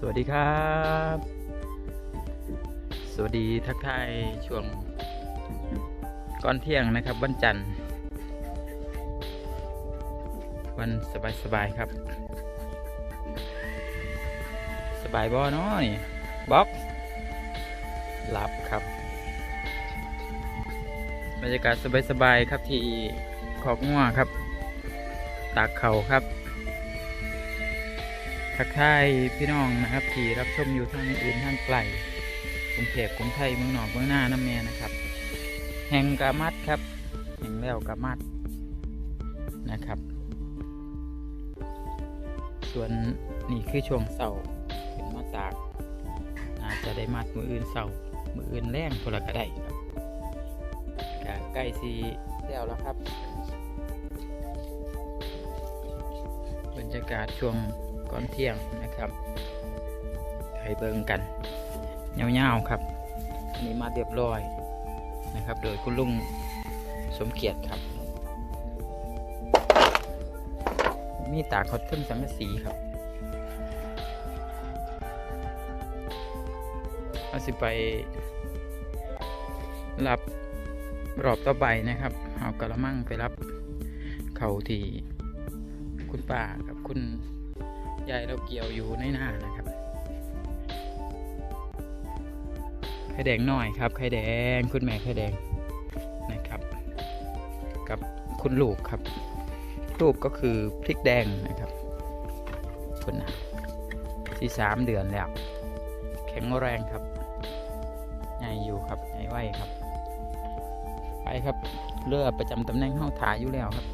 สวัสดีครับ สวัสดีทักทายช่วงก่อนเที่ยงนะครับวันจันทร์ วันสบายๆครับ สบายบอนาะนี่บ๊อบหลับครับ บรรยากาศสบายๆครับที่ขอกงัวครับ ตากเข่าครับ ทักทายพี่น้องนะครับ ที่รับชมอยู่ทางอื่นทางไกลกรุงเทพกรุงไทยเมืองหนอกเมืองหน้าน้ำเมียนะครับ แห่งกามัดครับ แห่งแล้วกามัดนะครับ ส่วนนี่คือช่วงเสาร์ขึ้นมาตากอาจจะได้มัดมืออื่นเสาร์มืออื่นแรงพลก็ได้ครับใกล้สีแล้วแล้วครับ รรยากาศช่วงก่อนเที่ยงนะครับให้เบิ่งกันเงาๆครับอันนี้มาเรียบร้อยนะครับ โดยคุณลุงสมเกียรติครับ มีตากเขาทึ่งสังกะสีครับเอาสิไปรับรอบต่อไปนะครับ เอากระมังไปรับเขาที่ คุณป้ากับคุณยายเราเกี่ยวอยู่ในหน้านะครับไข่แดงหน่อยครับไข่แดงคุณแม่ไข่แดงนะครับ กับคุณลูกครับ ลูกก็คือพริกแดงนะครับคุณนะที่สามเดือนแล้ว แข็งแรงครับใหญ่อยู่ครับใหญ่ไวครับ ไปครับเรือประจำตำแหน่งห้องถ่ายอยู่แล้วครับ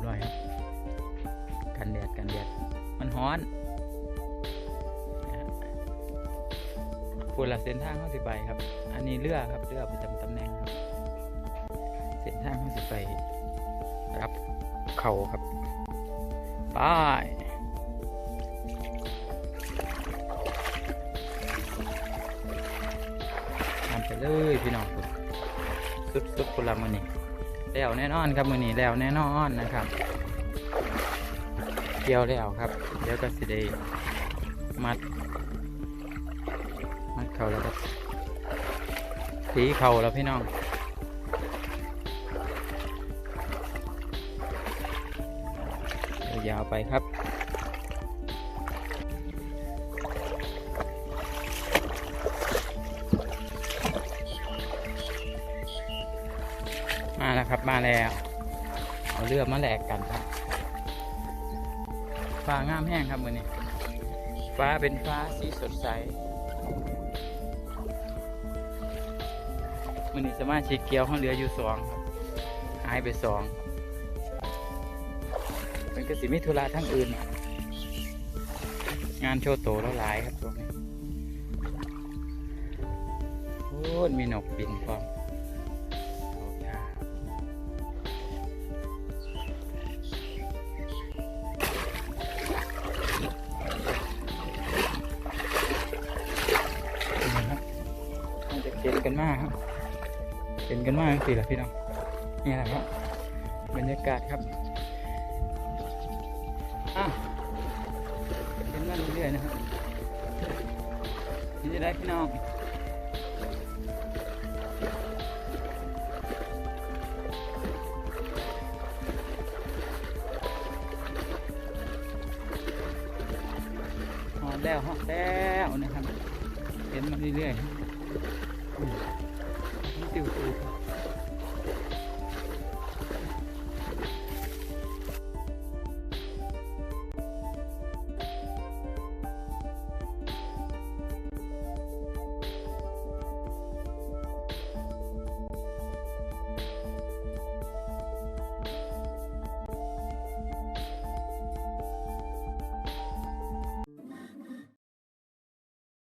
บร้อยครับกันแดดกันแดดมันฮ้อนฮะคุณละเส้นทางเข้าสิไปครับ อันนี้เรือครับเรือประจำตำแหน่งครับ เส้นทางเข้าสิไปรับเขาครับไป้ายทำไปเลยพี่น้องคุณสุดสุดคุณละมือนี่ แล้วแน่นอนครับมือนี้แล้วแน่นอนนะครับเกี่ยวแล้วครับเดี๋ยวก็สิได้มัด มัดเขาแล้วครับสีเขาแล้วพี่น้องยาวไปครับ ครับมาแล้ว เอาเรือมาแหลกกันครับฟ้างามแห้งครับมือนี้ ฟ้าเป็นฟ้าสีสดใสมือนี้สมาชิกเกียวห้องเรืออยู่สองครับหายไปสองเป็นกสิมิธุระทั้งอื่น งานโชว์โตแล้วหลายครับตรงนี้โอ้มีนกบินพร้อม กันมากครับเข็นกันมากสิล่ะพี่น้องนี่แหละครับ บรรยากาศครับอ้าวเข็นมาเรื่อยๆนะครับนี่จะได้พี่น้องแล้วหอดแล้วนะครับเข็นมาเรื่อยๆ 見ておこうか。